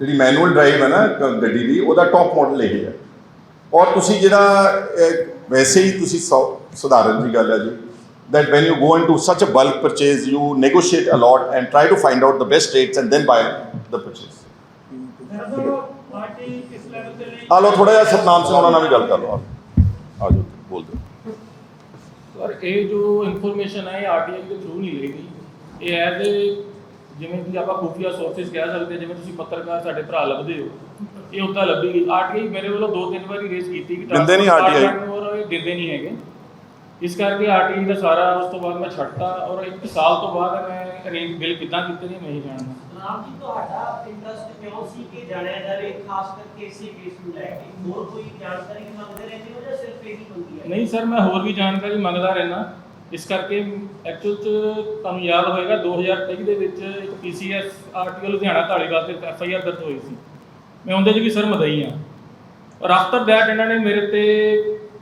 [SPEAKER 1] ਜਿਹੜੀ ਮੈਨੂਅਲ ਡਰਾਈਵ ਹੈ ਨਾ ਗ- ਗੱਡੀ ਦੀ ਉਹਦਾ ਟੌਪ ਮਾਡਲ ਇਹ ਹੈ ਔਰ ਤੁਸੀਂ ਜਿਹੜਾ ਵੈਸੇ ਹੀ ਤੁਸੀਂ ਸੌ- ਸਧਾਰਨ ਜੀ ਗੱਲ ਹੈ ਜੀ that when you go into such a bulk purchase you negotiate a lot and try to find out the best rates and then buy the purchase.
[SPEAKER 4] Party ਕਿਸ ਲੈਵਲ ਤੇ ਲਈ
[SPEAKER 1] ਆ ਲਓ ਥੋੜਾ ਜਿਹਾ ਸਤਨਾਮ ਸਿੰਘ ਉਹਨਾਂ ਨਾਲ ਵੀ ਗੱਲ ਕਰ ਲਓ ਆਪ ਆ ਜਾਓ ਬੋਲ ਦਿਓ
[SPEAKER 5] ਸਰ ਇਹ ਜੋ ਇਨਫੋਰਮੇਸ਼ਨ ਹੈ ਇਹ ਆਰਟੀਆਈ ਦੇ ਥਰੂ ਨਹੀਂ ਲਈ ਗਈ ਇਹ ਐਜ਼ ਜਿਵੇਂ ਕਿ ਆਪਾਂ ਖੂਫੀਆ ਸੋਰਸਸ ਕਹਿ ਸਕਦੇ ਹਾਂ, ਜਿਵੇਂ ਤੁਸੀਂ ਪੱਤਰਕਾਰ ਸਾਡੇ ਭਰਾ ਲੱਭਦੇ ਹੋ ਇਹ ਉੱਦਾਂ ਲੱਭੀ ਗਈ। ਆਰਟੀਆਈ ਮੇਰੇ ਵੱਲੋਂ ਦੋ ਤਿੰਨ ਵਾਰੀ ਰੇਸ ਕੀਤੀ ਕਿ
[SPEAKER 1] ਦਿੰਦੇ ਨਹੀਂ
[SPEAKER 5] department ਔਰ ਇਹ ਦਿੰਦੇ ਨਹੀਂ ਹੈਗੇ। ਇਸ ਕਰਕੇ ਆਰਟੀਆਈ ਦਾ ਸਾਰਾ ਉਸ ਤੋਂ ਬਾਅਦ ਮੈਂ ਛੱਡਤਾ ਔਰ ਇੱਕ ਸਾਲ ਤੋਂ ਬਾਅਦ ਮੈਂ ਅਰੇਂਜ ਬਿੱਲ ਕਿੱਦਾਂ ਕੀਤੇ ਨੇ ਮੈਂ ਹੀ ਜਾਣਦਾ।
[SPEAKER 3] ਰਾਮ ਜੀ ਤੁਹਾਡਾ ਇੰਟਰਸਟ ਕਿਉਂ ਸੀ ਕਿ ਜਾਣਿਆ ਜਾਵੇ ਖਾਸ ਕਰਕੇ ਇਸੇ ਕੇਸ ਨੂੰ ਲੈ ਕੇ? ਹੋਰ ਕੋਈ ਜਾਣਕਾਰੀ ਮੰਗਦੇ ਰਹਿੰਦੇ ਹੋ ਜਾਂ ਸਿਰਫ ਇਹੀ ਮੰਗੀ ਹੈ?
[SPEAKER 5] ਨਹੀਂ ਸਰ ਮੈਂ ਹੋਰ ਵੀ ਜਾਣਕਾਰੀ ਮੰਗਦਾ ਰਹਿਣਾ ਇਸ ਕਰਕੇ ਐਕਚੁਅਲ ਚ ਤੁਹਾਨੂੰ ਯਾਦ ਹੋਏਗਾ 2023 ਦੇ ਵਿੱਚ ਇੱਕ ਪੀਸੀਐਸ ਆਰਟੀਓ ਲੁਧਿਆਣਾ ਧਾਲੀਵਾਲ ਤੇ ਐਫ ਆਈ ਆਰ ਦਰਜ ਹੋਈ ਸੀ। ਮੈਂ ਉਹਦੇ 'ਚ ਵੀ ਸਰ ਮਦਈ ਆ ਔਰ ਆਫਟਰ ਦੈਟ ਇਹਨਾਂ ਨੇ ਮੇਰੇ ਤੇ,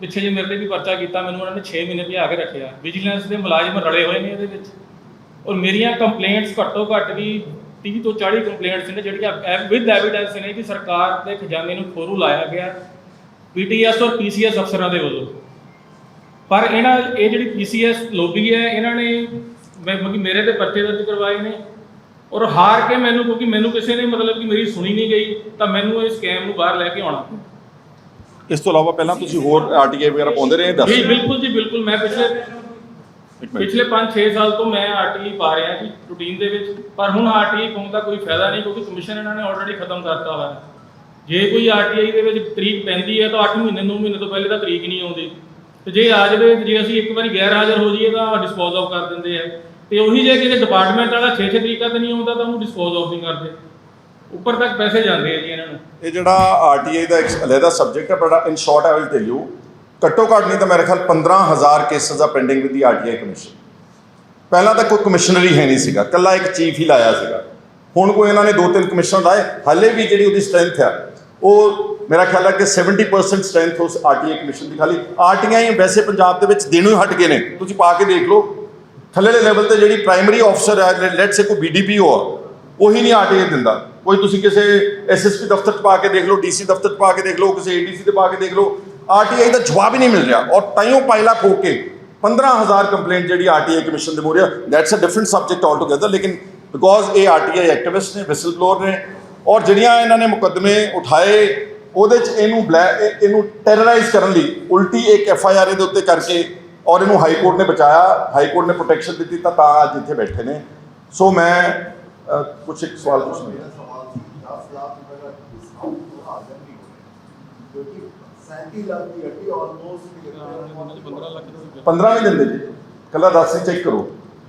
[SPEAKER 5] ਪਿੱਛੇ ਜੇ ਮੇਰੇ ਤੇ ਵੀ ਪਰਚਾ ਕੀਤਾ, ਮੈਨੂੰ ਉਹਨਾਂ ਨੇ 6 ਮਹੀਨੇ ਭਜਾ ਕੇ ਰੱਖਿਆ। ਵਿਜੀਲੈਂਸ ਦੇ ਮੁਲਾਜ਼ਮ ਰਲੇ ਹੋਏ ਨੇ ਇਹਦੇ ਵਿੱਚ। ਔਰ ਮੇਰੀਆਂ ਕੰਪਲੇਂਟਸ ਘੱਟੋ ਘੱਟ ਵੀ 30 ਤੋਂ 40 ਕੰਪਲੇਂਟਸ ਨੇ ਜਿਹੜੀਆਂ ਵਿਦ ਐਵੀਡੈਂਸ ਨੇ ਕਿ ਸਰਕਾਰ ਦੇ ਖਜ਼ਾਨੇ ਨੂੰ ਖੋਰੂ ਲਾਇਆ ਗਿਆ। ਪੀਟੀਐਸ ਔਰ ਪੀਸੀਐਸ ਅਫਸਰਾਂ ਦੇ ਵੱਲੋਂ। ਪਰ ਇਹਨਾਂ ਇਹ ਜਿਹੜੀ ਪੀਸੀਐਸ ਲੋਬੀ ਹੈ ਇਹਨਾਂ ਨੇ ਮੈਂ ਕਿ ਮੇਰੇ ਤੇ ਪਰਚੇ ਦਰਜ ਕਰਵਾਏ ਨੇ ਔਰ ਹਾਰ ਕੇ ਮੈਨੂੰ ਕਿਉਂਕਿ ਮੈਨੂੰ ਕਿਸੇ ਨੇ ਮਤਲਬ ਕਿ ਮੇਰੀ ਸੁਣੀ ਨਹੀਂ ਗਈ ਤਾਂ ਮੈਨੂੰ ਇਸ ਸਕੈਮ ਨੂੰ ਬਾਹਰ ਲੈ ਕੇ ਆਉਣਾ।
[SPEAKER 1] ਇਸ ਤੋਂ ਇਲਾਵਾ ਪਹਿਲਾਂ ਤੁਸੀਂ ਹੋਰ ਆਰਟੀਆਈ ਵਗੈਰਾ ਪਾਉਂਦੇ ਰਹੇ? ਦੱਸ
[SPEAKER 5] ਜੀ ਬਿਲਕੁਲ ਜੀ ਬਿਲਕੁਲ। ਮੈਂ ਪਿਛਲੇ ਪਿਛਲੇ 5-6 ਸਾਲ ਤੋਂ ਮੈਂ ਆਰਟੀਆਈ ਪਾ ਰਿਹਾ ਜੀ ਰੂਟੀਨ ਦੇ ਵਿੱਚ। ਪਰ ਹੁਣ ਆਰਟੀਆਈ ਪਾਉਣ ਦਾ ਕੋਈ ਫਾਇਦਾ ਨਹੀਂ ਕਿਉਂਕਿ ਕਮਿਸ਼ਨ ਇਹਨਾਂ ਨੇ ਆਲਰੇਡੀ ਖਤਮ ਕਰਤਾ ਹੋਇਆ। ਜੇ ਕੋਈ ਆਰਟੀਆਈ ਦੇ ਵਿੱਚ ਤਰੀਕ ਪੈਂਦੀ ਹੈ ਤਾਂ 8 ਮਹੀਨੇ 9 ਮਹੀਨੇ ਤੋਂ ਪਹਿਲੇ ਤਾਂ ਤਰੀਕ ਨਹੀਂ ਆਉਂਦੀ। ਤੇ ਜੇ ਆ ਜਾਵੇ ਜੇ ਅਸੀਂ ਇੱਕ ਵਾਰੀ ਗੈਰ ਹਾਜ਼ਰ ਹੋ ਜਾਈਏ ਤਾਂ ਡਿਸਪੋਜ਼ ਆਫ ਕਰ ਦਿੰਦੇ ਆ। ਤੇ ਉਹੀ ਜੇ ਕਿਸੇ ਡਿਪਾਰਟਮੈਂਟ ਵਾਲਾ 6-6 ਤਰੀਕਾ ਤੇ ਨਹੀਂ ਆਉਂਦਾ ਤਾਂ ਉਹਨੂੰ ਡਿਸਪੋਜ਼ ਆਫ ਨਹੀਂ ਕਰਦੇ। ਉੱਪਰ ਤੱਕ ਪੈਸੇ ਜਾਂਦੇ ਆ ਜੀ ਇਹਨਾਂ ਨੂੰ।
[SPEAKER 1] ਇਹ ਜਿਹੜਾ ਆਰਟੀਆਈ ਦਾ ਇੱਕ ਅਲੱਗਾ ਸਬਜੈਕਟ ਹੈ, ਬੜਾ in short I will tell you ਘੱਟੋ ਘੱਟ ਨਹੀਂ ਤਾਂ ਮੇਰੇ ਖਿਆਲ 15000 ਕੇਸਸ ਆ pending with the RTI commission ਪਹਿਲਾਂ ਤਾਂ ਕੋਈ ਕਮਿਸ਼ਨਰ ਹੀ ਹੈ ਨਹੀਂ ਸੀਗਾ ਕੱਲਾ ਇੱਕ ਚੀਫ ਹੀ ਲਾਇਆ ਸੀਗਾ। ਹੁਣ ਕੋਈ ਇਹਨਾਂ ਨੇ ਦੋ ਤਿੰਨ ਕਮਿਸ਼ਨਰ ਲਾਏ, ਹਾਲੇ ਵੀ ਜਿਹੜੀ ਉਹਦੀ ਸਟਰੈਂਥ ਆ, ਉਹ ਮੇਰਾ ਖਿਆਲ ਹੈ ਕਿ 70% ਸਟਰੈਂਥ ਉਸ ਆਰਟੀਆਈ ਕਮਿਸ਼ਨ ਦੀ ਖਾਲੀ। ਆਰਟੀਆਈ ਵੈਸੇ ਪੰਜਾਬ ਦੇ ਵਿੱਚ ਦੇਣੋਂ ਹੀ ਹਟ ਗਏ ਨੇ। ਤੁਸੀਂ ਪਾ ਕੇ ਦੇਖ ਲਓ। ਥੱਲੇਲੇ ਲੈਵਲ ਤੇ ਜਿਹੜੀ ਪ੍ਰਾਇਮਰੀ ਅਫਸਰ ਹੈ ਲੈਟਸ ਸੇ ਕੋਈ ਬੀਡੀਪੀਓ ਆ, ਉਹੀ ਨਹੀਂ ਆਰਟੀਆਈ ਦਿੰਦਾ। ਕੋਈ ਤੁਸੀਂ ਕਿਸੇ ਐਸਐਸਪੀ ਦਫ਼ਤਰ 'ਚ ਪਾ ਕੇ ਦੇਖ ਲਓ ਡੀਸੀ ਦਫ਼ਤਰ 'ਚ ਪਾ ਕੇ ਦੇਖ ਲਓ, ਕਿਸੇ ਏਡੀਸੀ ਤੇ ਪਾ ਕੇ ਦੇਖ ਲਓ ਆਰਟੀਆਈ ਦਾ ਜਵਾਬ ਹੀ ਨਹੀਂ ਮਿਲ ਰਿਹਾ। ਔਰ ਤਾਈਓ ਪਾਇਲਾ ਖੋ ਕੇ 15000 ਕੰਪਲੇਂਟ ਜਿਹੜੀ ਆਰਟੀਆਈ ਕਮਿਸ਼ਨ ਦੇ more that's a different subject all together ਲੇਕਿਨ ਬਿਕੋਜ਼ ਇਹ ਆਰਟੀਆਈ ਐਕਟਿਵਿਸਟ ਨੇ ਵਿਸਲ ਬਲੋਰ ਨੇ, ਔਰ ਜਿਹੜੀਆਂ ਇਹਨਾਂ ਨੇ ਮੁਕੱਦਮੇ ਉਠਾਏ ਉਹਦੇ 'ਚ ਇਹਨੂੰ ਬਲੈਕ ਇਹਨੂੰ ਟੈਰਰਾਈਜ਼ ਕਰਨ ਲਈ ਉਲਟੀ ਇੱਕ ਐਫ ਆਈ ਆਰ ਦੇ ਉੱਤੇ ਕਰਕੇ ਔਰ ਇਹਨੂੰ ਹਾਈ ਕੋਰਟ ਨੇ ਬਚਾਇਆ। ਹਾਈ ਕੋਰਟ ਨੇ ਪ੍ਰੋਟੈਕਸ਼ਨ ਦਿੱਤੀ ਤਾਂ ਤਾਂ ਅੱਜ ਇੱਥੇ ਬੈਠੇ ਨੇ। ਸੋ ਮੈਂ ਅ, ਕੁਛ ਇੱਕ ਸਵਾਲ ਪੁੱਛਣਾ
[SPEAKER 2] ਮੇਰਾ ਪੰਦਰਾਂ ਸੀ 10 ਲੱਖ ਰੁਪਏ ਦਾ ਡਿਸਕਾਊਂਟ ਤੋਂ ਹਾਜ਼ਰ ਨਹੀਂ
[SPEAKER 1] ਦਿੰਦੇ ਜੀ। ਕੱਲਾ 10 ਹੀ ਚੈੱਕ ਕਰੋ।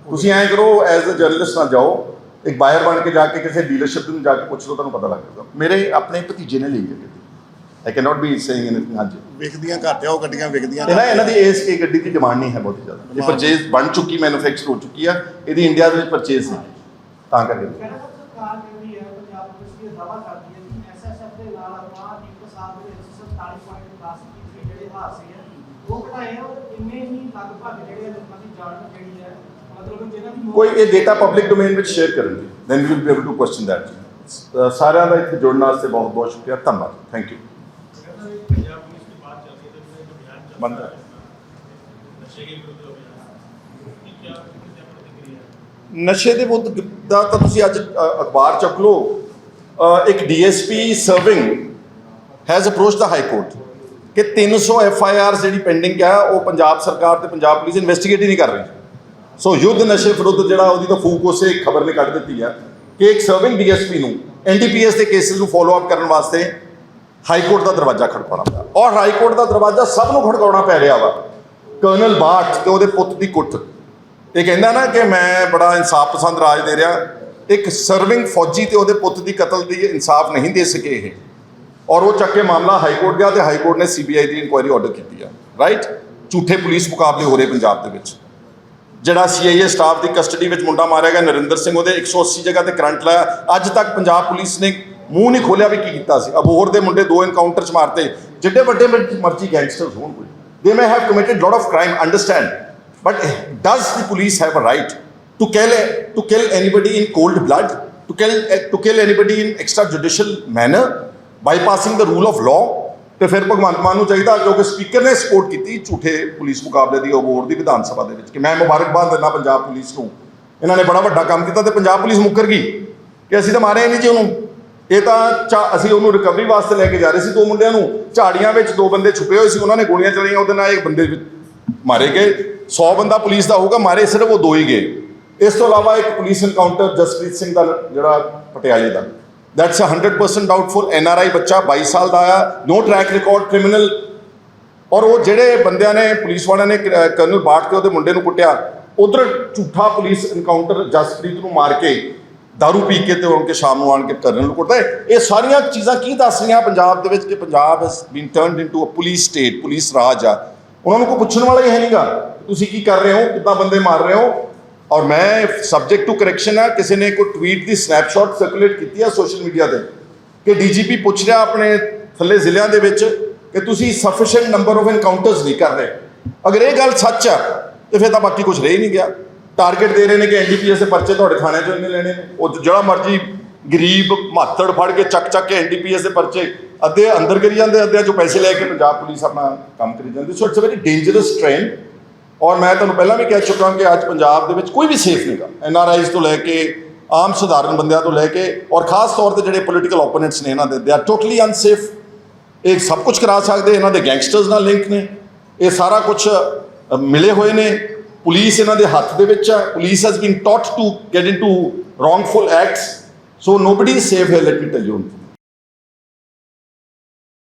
[SPEAKER 1] ਤੁਸੀਂ ਐਂ ਕਰੋ ਐਜ਼ ਅ ਜਰਨਲਿਸਟ ਨਾ ਜਾਓ। ਇੱਕ ਬਾਇਰ ਬਣ ਕੇ ਜਾ ਕੇ ਕਿਸੇ ਡੀਲਰਸ਼ਿਪ ਨੂੰ ਜਾ ਕੇ ਪੁੱਛ ਲਓ ਤੁਹਾਨੂੰ ਪਤਾ ਲੱਗ ਜਾਊਗਾ। ਮੇਰੇ ਆਪਣੇ ਭਤੀਜੇ ਨੇ ਲਈ ਹੈ। I can not be saying anything ਅੱਜ
[SPEAKER 2] ਵਿਕਦੀਆਂ ਘੱਟ ਆ ਉਹ ਗੱਡੀਆਂ ਵਿਕਦੀਆਂ
[SPEAKER 1] ਇਹ ਨਾ ਇਹਨਾਂ ਦੀ ਇਸ ਇਹ ਗੱਡੀ ਦੀ ਡਿਮਾਂਡ ਨਹੀਂ ਹੈ ਬਹੁਤ ਜ਼ਿਆਦਾ। ਇਹ ਪਰਚੇਜ਼ ਬਣ ਚੁੱਕੀ ਮੈਨੂਫੈਕਚਰ ਹੋ ਚੁੱਕੀ ਆ ਇਹਦੀ ਇੰਡੀਆ ਦੇ ਵਿੱਚ ਪਰਚੇਜ਼ ਨਹੀਂ। ਤਾਂ ਕਰਕੇ।
[SPEAKER 3] ਸਰਕਾਰ ਜਿਹੜੀ ਹੈ ਪੰਜਾਬ ਪੁਲਿਸ ਦੀ ਦਾਵਾ ਕਰਦੀ ਹੈ ਕਿ ਐਸਐਸਐਫ ਦੇ ਨਾਲ ਆਪਾਂ ਇੱਕ ਸਾਲ ਦੇ ਵਿੱਚ 47.10 ਫੀਸਦੀ ਜਿਹੜੇ ਹਾਦਸੇ ਆ ਉਹ ਘਟਾਏ ਆ ਇੰਨੇ ਹੀ ਲਗਭਗ ਜਿਹੜੇ ਲੋਕਾਂ ਦੀ ਜਾਨ ਜਿਹੜੀ ਹੈ ਮਤਲਬ ਜਿਹਨਾਂ ਦੀ
[SPEAKER 1] ਕੋਈ ਇਹ ਡੇਟਾ ਪਬਲਿਕ ਡੋਮੇਨ ਵਿੱਚ ਸ਼ੇਅਰ ਕਰਨਗੇ then we will be able to question that ਸਾਰਿਆਂ ਦਾ ਇੱਥੇ ਜੁੜਨ ਵਾਸਤੇ ਬਹੁਤ ਬਹੁਤ ਸ਼ੁਕਰੀਆ। ਧੰਨਵਾਦ। ਥੈਂਕ ਯੂ
[SPEAKER 6] है
[SPEAKER 1] ਨਸ਼ੇ ਦੇ ਵਿਰੁੱਧ ਦਾ ਤਾਂ ਤੁਸੀਂ ਅੱਜ ਅਖਬਾਰ ਚੱਕ ਲਓ। ਅ, ਇੱਕ DSP serving has approach the high court ਕਿ 300 ਐਫ ਆਈ ਆਰ ਜਿਹੜੀ ਪੈਂਡਿੰਗ ਹੈ ਉਹ ਪੰਜਾਬ ਸਰਕਾਰ ਤੇ ਪੰਜਾਬ ਪੁਲਿਸ ਇਨਵੈਸਟੀਗੇਟ ਹੀ ਨਹੀਂ ਕਰ ਰਹੀ। ਸੋ ਯੁੱਧ ਨਸ਼ੇ ਵਿਰੁੱਧ ਜਿਹੜਾ ਉਹਦੀ ਤਾਂ ਫੂਕ ਉਸੇ ਖਬਰ ਨੇ ਕੱਢ ਦਿੱਤੀ ਹੈ ਕਿ ਇੱਕ ਸਰਵਿੰਗ ਡੀਐਸਪੀ ਨੂੰ ਐਨਡੀਪੀਐਸ ਦੇ ਕੇਸਿਸ ਨੂੰ ਫੋਲੋ ਅਪ ਕਰਨ ਵਾਸਤੇ ਹਾਈ ਕੋਰਟ ਦਾ ਦਰਵਾਜ਼ਾ ਖੜਕਾਉਣਾ ਪਿਆ ਔਰ ਹਾਈ ਕੋਰਟ ਦਾ ਦਰਵਾਜ਼ਾ ਸਭ ਨੂੰ ਖੜਕਾਉਣਾ ਪੈ ਰਿਹਾ ਵਾ। ਕਰਨਲ ਬਾਠ ਤੇ ਉਹਦੇ ਪੁੱਤ ਦੀ ਕੁੱਟ। ਇਹ ਕਹਿੰਦਾ ਨਾ ਕਿ ਮੈਂ ਬੜਾ ਇਨਸਾਫ ਪਸੰਦ ਰਾਜ ਦੇ ਰਿਹਾ। ਇੱਕ ਸਰਵਿੰਗ ਫੌਜੀ ਤੇ ਉਹਦੇ ਪੁੱਤ ਦੀ ਕਤਲ ਦੀ ਇਨਸਾਫ ਨਹੀਂ ਦੇ ਸਕੇ ਇਹ। ਔਰ ਉਹ ਚੱਕ ਕੇ ਮਾਮਲਾ ਹਾਈ ਕੋਰਟ ਗਿਆ ਤੇ ਹਾਈ ਕੋਰਟ ਨੇ ਸੀਬੀਆਈ ਦੀ ਇਨਕੁਆਇਰੀ ਆਰਡਰ ਕੀਤੀ ਆ। ਰਾਈਟ ਝੂਠੇ ਪੁਲਿਸ ਮੁਕਾਬਲੇ ਹੋ ਰਹੇ ਪੰਜਾਬ ਦੇ ਵਿੱਚ। ਜਿਹੜਾ ਸੀਆਈਏ ਸਟਾਫ ਦੀ ਕਸਟਡੀ ਵਿੱਚ ਮੁੰਡਾ ਮਾਰਿਆ ਗਿਆ, ਨਰਿੰਦਰ ਸਿੰਘ, ਉਹਦੇ 180 ਜਗ੍ਹਾ ਤੇ ਕਰੰਟ ਲਾਇਆ। ਅੱਜ ਤੱਕ ਪੰਜਾਬ ਪੁਲਿਸ ਨੇ ਮੂੰਹ ਨਹੀਂ ਖੋਲਿਆ ਵੀ ਕੀ ਕੀਤਾ ਸੀ। ਅਬੋਹਰ ਦੇ ਮੁੰਡੇ ਦੋ ਇਨਕਾਊਂਟਰ ਚ ਮਾਰਤੇ। ਜਿੱਡੇ ਵੱਡੇ ਮਰਜ਼ੀ ਗੈਂਗਸਟਰਸ ਹੋਣ ਕੋਈ। ਦੇ may have committed lot of crime, understand, but does the police have a to to kill to kill anybody in cold blood, to kill to kill anybody in extrajudicial manner, bypassing the rule of law? ਤੇ ਫਿਰ ਭਗਵੰਤ ਮਾਨ ਨੂੰ ਚਾਹੀਦਾ ਕਿਉਂਕਿ ਸਪੀਕਰ ਨੇ ਸਪੋਰਟ ਕੀਤੀ ਝੂਠੇ ਪੁਲਿਸ ਮੁਕਾਬਲੇ ਦੀ, ਅਬੋਹਰ ਦੀ ਵਿਧਾਨ ਸਭਾ ਦੇ ਵਿੱਚ ਕਿ ਮੈਂ ਮੁਬਾਰਕਬਾਦ ਦਿੰਦਾ ਪੰਜਾਬ ਪੁਲਿਸ ਨੂੰ। ਇਹਨਾਂ ਨੇ ਬੜਾ ਵੱਡਾ ਕੰਮ ਕੀਤਾ ਤੇ ਪੰਜਾਬ ਪੁਲਿਸ ਮੁੱਕਰ ਗਈ। ਕਿ ਅਸੀਂ ਤਾਂ ਮਾਰਿਆ ਨਹੀਂ ਜੀ ਉਹਨੂੰ। ਇਹ ਤਾਂ ਚਾ- ਅਸੀਂ ਉਹਨੂੰ ਰਿਕਵਰੀ ਵਾਸਤੇ ਲੈ ਕੇ ਜਾ ਰਹੇ ਸੀ ਦੋ ਮੁੰਡਿਆਂ ਨੂੰ। ਝਾੜੀਆਂ ਵਿੱਚ ਦੋ ਬੰਦੇ ਛੁਪੇ ਹੋਏ ਸੀ, ਉਹਨਾਂ ਨੇ ਗੋਲੀਆਂ ਚਲਾਈਆਂ, ਉਹਦੇ ਨਾਲ ਇੱਕ ਬੰਦੇ ਮਾਰੇ ਗਏ। 100 ਬੰਦਾ ਪੁਲਿਸ ਦਾ ਹੋਊਗਾ, ਮਾਰੇ ਸਿਰਫ ਉਹ ਦੋ ਹੀ ਗਏ। ਇਸ ਤੋਂ ਇਲਾਵਾ ਇੱਕ ਪੁਲਿਸ ਇਨਕਾਊਂਟਰ ਜਸਪ੍ਰੀਤ ਸਿੰਘ ਦਾ ਜਿਹੜਾ ਪਟਿਆਲੇ ਦਾ। ਦੈਟਸ 100% ਡਾਊਟਫੁਲ ਆਈ ਬੱਚਾ 22 ਸਾਲ ਦਾ ਆਇਆ ਨੋ ਟਰੈਕ ਰਿਕਾਰਡ ਕ੍ਰਿਮੀਨਲ ਔਰ ਉਹ ਜਿਹੜੇ ਬੰਦਿਆਂ ਨੇ, ਪੁਲਿਸ ਵਾਲਿਆਂ ਨੇ ਕਰਨਲ ਬਾਟ ਕੇ ਉਹਦੇ ਮੁੰਡੇ ਨੂੰ ਕੁੱਟਿਆ, ਉਧਰ ਝੂਠਾ ਪੁਲਿਸ ਇਨਕਾਊਂਟਰ ਜਸਪ੍ਰੀਤ ਨੂੰ ਮਾਰ ਕੇ ਦਾਰੂ ਪੀ ਕੇ ਤੇ ਉਹਨਾਂ ਕੇ ਸ਼ਾਮ ਨੂੰ ਆਣ ਕੇ ਕਰਨ ਨੂੰ ਕੁੱਟਦਾ ਇਹ ਸਾਰੀਆਂ ਚੀਜ਼ਾਂ ਕੀ ਦੱਸ ਰਹੀਆਂ ਪੰਜਾਬ ਦੇ ਵਿੱਚ ਕਿ Punjab has been turned into a police state police raj ਆ ਉਹਨਾਂ ਨੂੰ ਕੋਈ ਪੁੱਛਣ ਵਾਲਾ ਹੀ ਹੈ ਨਹੀਂਗਾ ਤੁਸੀਂ ਕੀ ਕਰ ਰਹੇ ਹੋ ਕਿੱਦਾਂ ਬੰਦੇ ਮਾਰ ਰਹੇ ਹੋ ਔਰ ਮੈਂ ਸਬਜੈਕਟ ਟੂ ਕਰੈਕਸ਼ਨ ਆ ਕਿਸੇ ਨੇ ਕੋਈ ਟਵੀਟ ਦੀ ਸਨੈਪਸ਼ਾਟ ਸਰਕੂਲੇਟ ਕੀਤੀ ਹੈ ਸੋਸ਼ਲ ਮੀਡੀਆ ਤੇ ਕਿ ਡੀਜੀਪੀ ਪੁੱਛ ਰਿਹਾ ਆਪਣੇ ਥੱਲੇ ਜ਼ਿਲ੍ਹਿਆਂ ਦੇ ਵਿੱਚ ਕਿ ਤੁਸੀਂ ਸਫੀਸ਼ੀਐਂਟ ਨੰਬਰ ਆਫ ਐਨਕਾਊਂਟਰਸ ਨਹੀਂ ਕਰ ਰਹੇ ਅਗਰ ਇਹ ਗੱਲ ਸੱਚ ਆ ਤੇ ਫਿਰ ਤਾਂ ਬਾਕੀ ਕੁਝ ਰਹਿ ਨਹੀਂ ਗਿਆ ਟਾਰਗੇਟ ਦੇ ਰਹੇ ਨੇ ਕਿ ਐਨਡੀਪੀਐਸ ਦੇ ਪਰਚੇ ਤੁਹਾਡੇ ਥਾਣੇ ਚੋਂ ਇੰਨੇ ਲੈਣੇ। ਨੇ ਉਹ ਜਿਹੜਾ ਮਰਜ਼ੀ ਗਰੀਬ ਮਾਤੜ ਫੜ ਕੇ ਚੱਕ ਚੱਕ ਕੇ ਐਨਡੀਪੀਐਸ ਦੇ ਪਰਚੇ ਅੱਧੇ ਅੰਦਰ ਕਰੀ ਜਾਂਦੇ, ਅੱਧਿਆਂ ਚੋਂ ਪੈਸੇ ਲੈ ਕੇ ਪੰਜਾਬ ਪੁਲਿਸ ਆਪਣਾ ਕੰਮ ਕਰੀ ਜਾਂਦੀ। So it's a very dangerous trend ਔਰ ਮੈਂ ਤੁਹਾਨੂੰ ਪਹਿਲਾਂ ਵੀ ਕਹਿ ਚੁੱਕਾ ਕਿ ਅੱਜ ਪੰਜਾਬ ਦੇ ਵਿੱਚ ਕੋਈ ਵੀ ਸੇਫ ਨਹੀਂਗਾ ਆਈਜ਼ ਤੋਂ ਲੈ ਕੇ, ਆਮ ਸਧਾਰਨ ਬੰਦਿਆਂ ਤੋਂ ਲੈ ਕੇ, ਔਰ ਖਾਸ ਤੌਰ ਤੇ ਜਿਹੜੇ ਪੋਲੀਟੀਕਲ ਓਪੋਨੈਂਟਸ ਨੇ ਇਹਨਾਂ ਦੇ ਦੇ ਆਰ ਟੋਟਲੀ ਅਨਸੇਫ ਇਹ ਸਭ ਕੁਝ ਕਰਾ ਸਕਦੇ, ਇਹਨਾਂ ਦੇ ਗੈਂਗਸਟਰਸ ਨਾਲ ਲਿੰਕ ਨੇ। ਇਹ ਸਾਰਾ ਕੁਝ ਮਿਲੇ ਹੋਏ ਨੇ। ਪੁਲਿਸ ਇਹਨਾਂ ਦੇ ਹੱਥ ਦੇ ਵਿੱਚ ਹੈ police has been taught to get into wrongful acts so nobody is safe here let me tell you